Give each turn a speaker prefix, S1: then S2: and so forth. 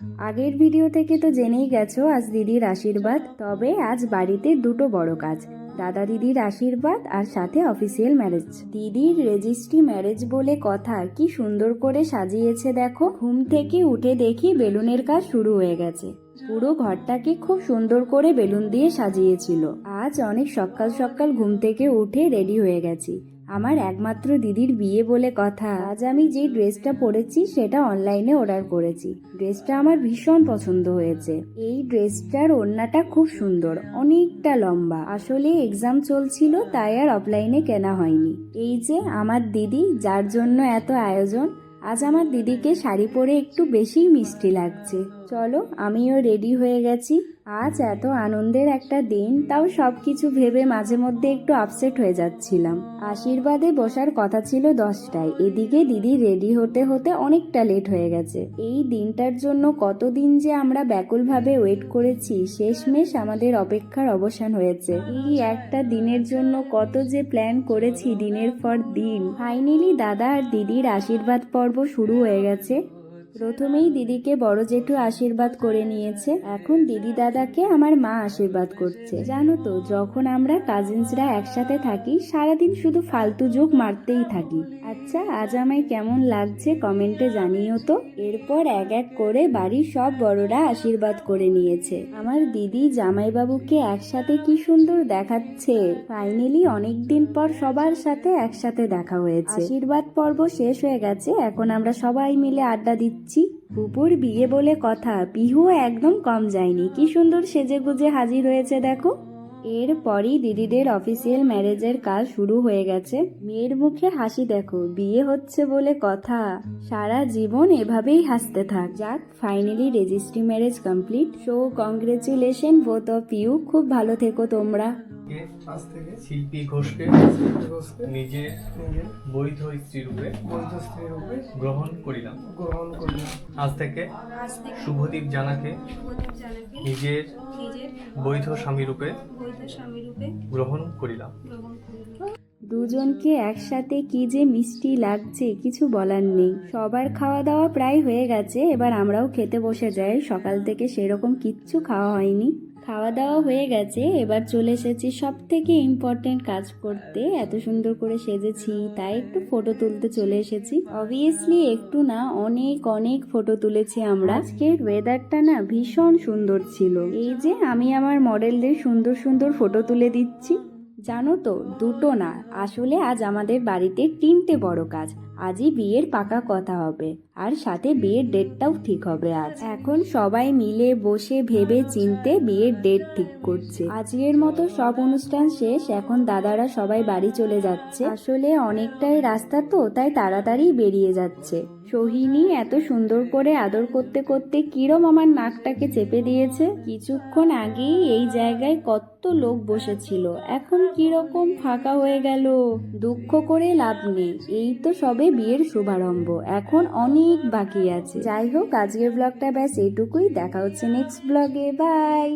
S1: আগের ভিডিও থেকে তো জেনেই গেছো, আজ দিদির আশীর্বাদ। তবে আজ বাড়িতে দুটো বড় কাজ। দাদা দিদির আশীর্বাদ আর সাথে অফিসিয়াল ম্যারেজ দিদির রেজিস্ট্রি ম্যারেজ বলে কথা কি সুন্দর করে সাজিয়েছে দেখো। ঘুম থেকে উঠে দেখি বেলুনের কাজ শুরু হয়ে গেছে। পুরো ঘরটাকে খুব সুন্দর করে বেলুন দিয়ে সাজিয়েছিল। আজ অনেক সকাল সকাল ঘুম থেকে উঠে রেডি হয়ে গেছি। আমার একমাত্র দিদির বিয়ে বলে কথা। আজ আমি যে ড্রেসটা পরেছি, সেটা অনলাইনে অর্ডার করেছি। ড্রেসটা আমার ভীষণ পছন্দ হয়েছে। এই ড্রেসটার ওড়নাটা খুব সুন্দর, অনেকটা লম্বা। আসলে এক্সাম চলছিল, তাই আর অফলাইনে কেনা হয়নি। এই যে আমার দিদি, যার জন্য এত আয়োজন, আজ আমার দিদিকে শাড়ি পরে একটু বেশি মিষ্টি লাগছে। চলো, আমিও রেডি হয়ে গেছি। আজ এত আনন্দের একটা দিন, তাও সব কিছু ভেবে মাঝে মধ্যে একটু আপসেট হয়ে যাচ্ছিলাম। আশীর্বাদে বসার কথা ছিল দশটায়। এদিকে দিদি রেডি হতে হতে অনেকটা লেট হয়ে গেছে। এই দিনটার জন্য কতদিন যে আমরা ব্যাকুলভাবে ওয়েট করেছি, শেষমেশ আমাদের অপেক্ষার অবসান হয়েছে। এই একটা দিনের জন্য কত যে প্ল্যান করেছি দিনের পর দিন। ফাইনালি দাদা আর দিদির আশীর্বাদ পর্ব শুরু হয়ে গেছে। প্রথমেই দিদিকে বড় জেঠু আশীর্বাদ করে নিয়েছে। এখন দিদি দাদাকে আমার মা আশীর্বাদ করছে। জানো তো, যখন আমরা কাজিনসরা একসাথে থাকি, সারাদিন শুধু ফালতু যোগ মারতেই থাকি। আচ্ছা আজ আমায় কেমন লাগছে কমেন্টে জানিও তো। এরপর এক এক করে বাড়ির সব বড়রা আশীর্বাদ করে নিয়েছে। আমার দিদি জামাইবাবুকে একসাথে কি সুন্দর দেখাচ্ছে। ফাইনালি অনেকদিন পর সবার সাথে একসাথে দেখা হয়েছে। আশীর্বাদ পর্ব শেষ হয়ে গেছে। এখন আমরা সবাই মিলে আড্ডা দিচ্ছি। পুপুর বিয়ে বলে কথা, পিহু একদম কম যায়নি। কি সুন্দর সেজে গুজে হাজির হয়েছে, দেখো। এরপরই দিদিদের অফিসিয়াল ম্যারেজের কাজ শুরু হয়ে গেছে। মেয়ের মুখে হাসি দেখো, বিয়ে হচ্ছে বলে কথা। সারা জীবন এভাবেই হাসতে থাক। যাক finally registry marriage complete so congratulation both of you খুব ভালো থেকো তোমরা।
S2: কে
S3: আজ থেকে?
S2: শিল্পী ঘোষকে
S3: ঘোষকে?
S2: নিজে
S3: নিজের
S2: বৈধ স্ত্রী রূপে
S3: বৈধ স্ত্রী রূপে?
S2: গ্রহণ করিলাম।
S3: গ্রহণ করিলাম।
S2: আজ থেকে শুভদীপ জানাকে নিজের
S4: নিজের
S2: বৈধ স্বামী রূপে
S4: বৈধ স্বামী রূপে
S2: গ্রহণ করিলাম।
S1: দুজনকে একসাথে কি যে মিষ্টি লাগছে, কিছু বলার নেই। সবার খাওয়া দাওয়া প্রায় হয়ে গেছে, এবার আমরাও খেতে বসে যাই। সকাল থেকে সেরকম কিচ্ছু খাওয়া হয়নি। খাওয়া দাওয়া হয়ে গেছে, এবার চলে এসেছি সব থেকে ইম্পর্টেন্ট কাজ করতে। এত সুন্দর করে সেজেছি, তাই একটু ফটো তুলতে চলে এসেছি। অবভিয়াসলি একটু না, অনেক অনেক ফটো তুলেছি আমরা। আজকের ওয়েদারটা না ভীষণ সুন্দর ছিল। এই যে আমি আমার মডেলদের সুন্দর সুন্দর ফটো তুলে দিচ্ছি। জানো তো দুটো না। আসলে আজ আমাদের বাড়িতে তিনটে বড় কাজ। আজই বিয়ের পাকা কথা হবে, আর সাথে বিয়ের ডেটটাও ঠিক হবে আজ। এখন সবাই মিলে বসে ভেবে চিনতে বিয়ের ডেট ঠিক করছে। আজকের মতো সব অনুষ্ঠান শেষ, এখন দাদারা সবাই বাড়ি চলে যাচ্ছে। আসলে অনেকটাই রাস্তা তো, তাই তাড়াতাড়ি বেরিয়ে যাচ্ছে। সোহিনী এত সুন্দর করে আদর করতে করতে কিরম আমার নাকটাকে চেপে দিয়েছে। কিছুক্ষণ আগেই এই জায়গায় কত লোক বসেছিল, এখন কীরকম ফাঁকা হয়ে গেল, দুঃখ করে লাভ নেই। এই তো সবে বিয়ের শুভারম্ভ। এখন অনেক বাকি আছে। যাই হোক, আজকের ব্লগটা ব্যাস এটুকুই। দেখা হচ্ছে নেক্সট ব্লগে বাই